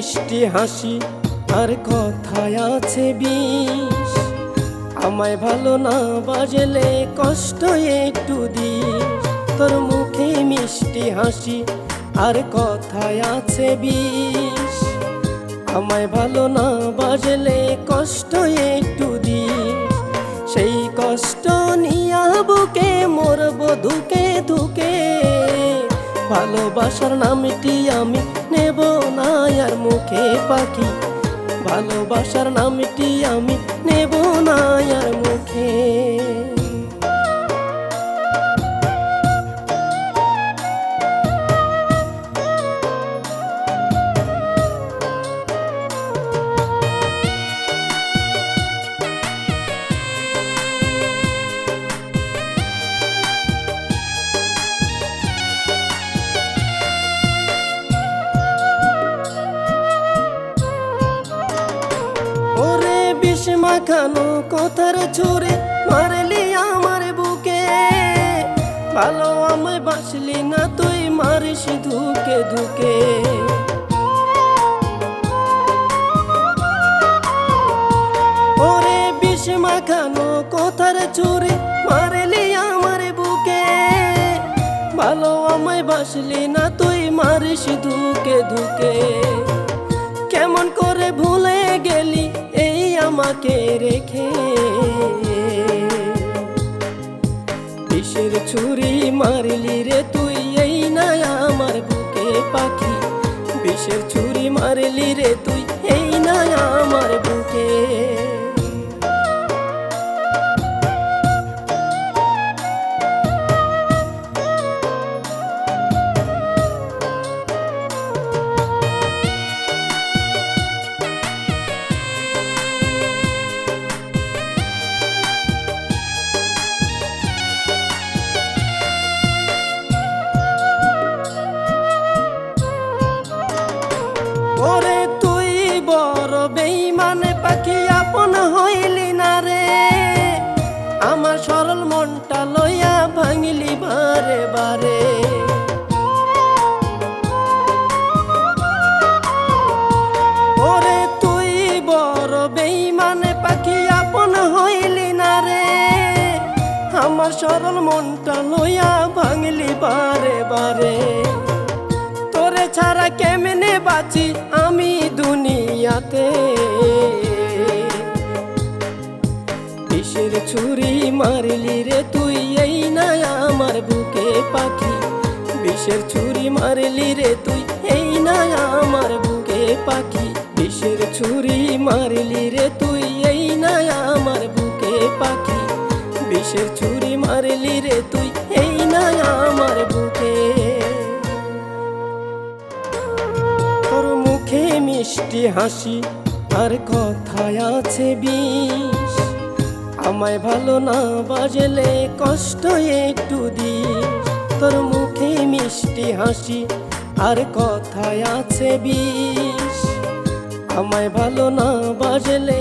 হাসি আর কথায় আছে বিষ। আমায় ভালো না বাজলে কষ্ট একটু দিস। তোর মুখে মিষ্টি হাসি আর কথায় আছে বিষ। আমায় ভালো না বাজলে কষ্ট একটু দিস। সেই কষ্ট নিয়া বুকে, মরব ধুকে ধুকে ভালোবাসার নামটি আমি নেব না আর মুখে পাখি। ভালোবাসার নামটি আমি নেব না আর মুখে। বিষ মাখানো কথার ছুরে মারলি আমার বুকে। ভালো আমায় বাসলি না তুই, মারিস ধুকে ধুকে। ওরে বিষ মাখানো কথার ছুরে মারলি আমার বুকে। ভালো আমায় বাসলি না তুই, মারিস ধুকে ধুকে। কেমন করে ভুলে গেলি আমাকে রেখে বিষের ছুরি মারলি রে তুই, এই না আমার বুকে পাখি। বিষের ছুরি মারলি রে তুই, এই না আমার সরল মনটা লইয়া ভাঙিলি বারে বারে। পাখি আমার সরল মনটা লইয়া ভাঙলি বারে বারে। তোরে ছাড়া কেমনে বাঁচি বিষের ছুরি মারলি রে তুই, এই না আমার বুকে পাখি। বিষের ছুরি মারলি রে তুই, এই না আমার বুকে পাখি। বিষের ছুরি মারলি রে তুই, এই না আমার বুকে পাখি। বিষের ছুরি মারলি রে তুই, এই না আমার বুকে। তোর মুখে মিষ্টি হাসি, আর কথায় আছে বিষ আমায় ভালো না বাজলে কষ্ট একটু দিস। তোর মুখে মিষ্টি হাসি আর কথায় আছে বিষ। আমায় ভালো না বাজলে